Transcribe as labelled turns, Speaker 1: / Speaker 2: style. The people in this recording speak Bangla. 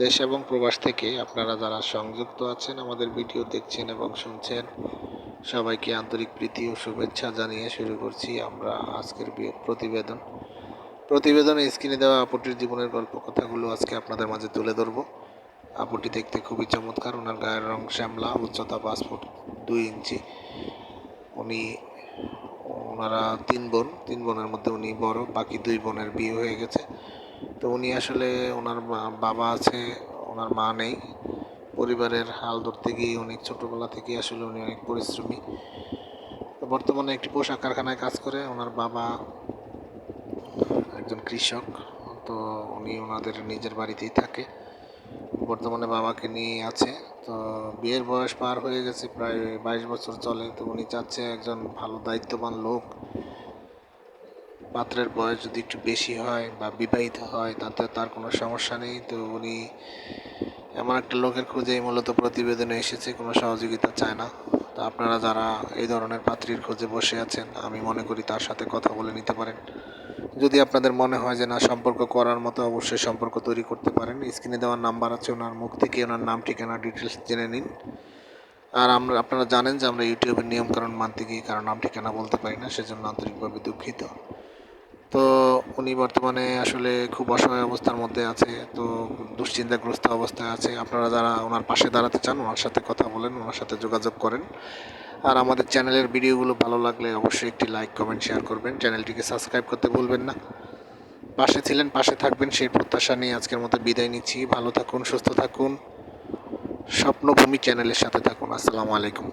Speaker 1: দেশ এবং প্রবাস থেকে আপনারা যারা সংযুক্ত আছেন, আমাদের ভিডিও দেখছেন এবং শুনছেন, সবাইকে আন্তরিক প্রীতি ও শুভেচ্ছা জানিয়ে শুরু করছি আমরা আজকের প্রতিবেদন। প্রতিবেদনে স্ক্রিনে দেওয়া আপুটির জীবনের গল্প কথাগুলো আজকে আপনাদের মাঝে তুলে ধরবো। আপুটি দেখতে খুবই চমৎকার, ওনার গায়ের রং শ্যামলা, উচ্চতা পাঁচ ফুট দুই ইঞ্চি। উনি, ওনারা তিন বোন, তিন বোনের মধ্যে উনি বড়, বাকি দুই বোনের বিয়ে হয়ে গেছে। তো উনি আসলে ওনার বাবা আছে, ওনার মা নেই। পরিবারের হাল ধরতে গিয়ে অনেক ছোটোবেলা থেকে আসলে উনি অনেক পরিশ্রমী। তো বর্তমানে একটি পোশাক কারখানায় কাজ করে, ওনার বাবা একজন কৃষক। তো উনি ওনাদের নিজের বাড়িতেই থাকে। বর্তমানে বাবাকে নিয়ে আছে। তো বিয়ের বয়স পার হয়ে গেছে, প্রায় বাইশ বছর চলে। তো উনি চাচ্ছে একজন ভালো দায়িত্ববান লোক। পাত্রের বয়স যদি একটু বেশি হয় বা বিবাহিত হয়, তাতে তার কোনো সমস্যা নেই। তো উনি এমন একটা লোকের খোঁজেই মূলত প্রতিবেদনে এসেছে, কোনো সহযোগিতা চায় না। তো আপনারা যারা এই ধরনের পাত্রীর খোঁজে বসে আছেন, আমি মনে করি তার সাথে কথা বলে নিতে পারেন। যদি আপনাদের মনে হয় যে না, সম্পর্ক করার মতো অবশ্যই সম্পর্ক তৈরি করতে পারেন। স্ক্রিনে দেওয়ার নাম্বার আছে, ওনার মুখ থেকে ওনার নাম, ঠিকানা ডিটেলস জেনে নিন। আর আমরা, আপনারা জানেন যে আমরা ইউটিউবের নিয়মকানুন মানতে গিয়ে কারণ নাম, ঠিকানা বলতে পারি না, সেজন্য আন্তরিকভাবে দুঃখিত। তো উনি বর্তমানে আসলে খুব অসহায় অবস্থার মধ্যে আছে, তো দুশ্চিন্তাগ্রস্ত অবস্থায় আছে। আপনারা যারা ওনার পাশে দাঁড়াতে চান, ওনার সাথে কথা বলেন, ওনার সাথে যোগাযোগ করেন। আর আমাদের চ্যানেলের ভিডিওগুলো ভালো লাগলে অবশ্যই একটি লাইক, কমেন্ট, শেয়ার করবেন। চ্যানেলটিকে সাবস্ক্রাইব করতে ভুলবেন না। পাশে ছিলেন, পাশে থাকবেন, সেই প্রত্যাশা নিয়ে আজকের মতো বিদায় নিচ্ছি। ভালো থাকুন, সুস্থ থাকুন। স্বপ্নভূমি চ্যানেলের সাথে থাকুন। আসসালামু আলাইকুম।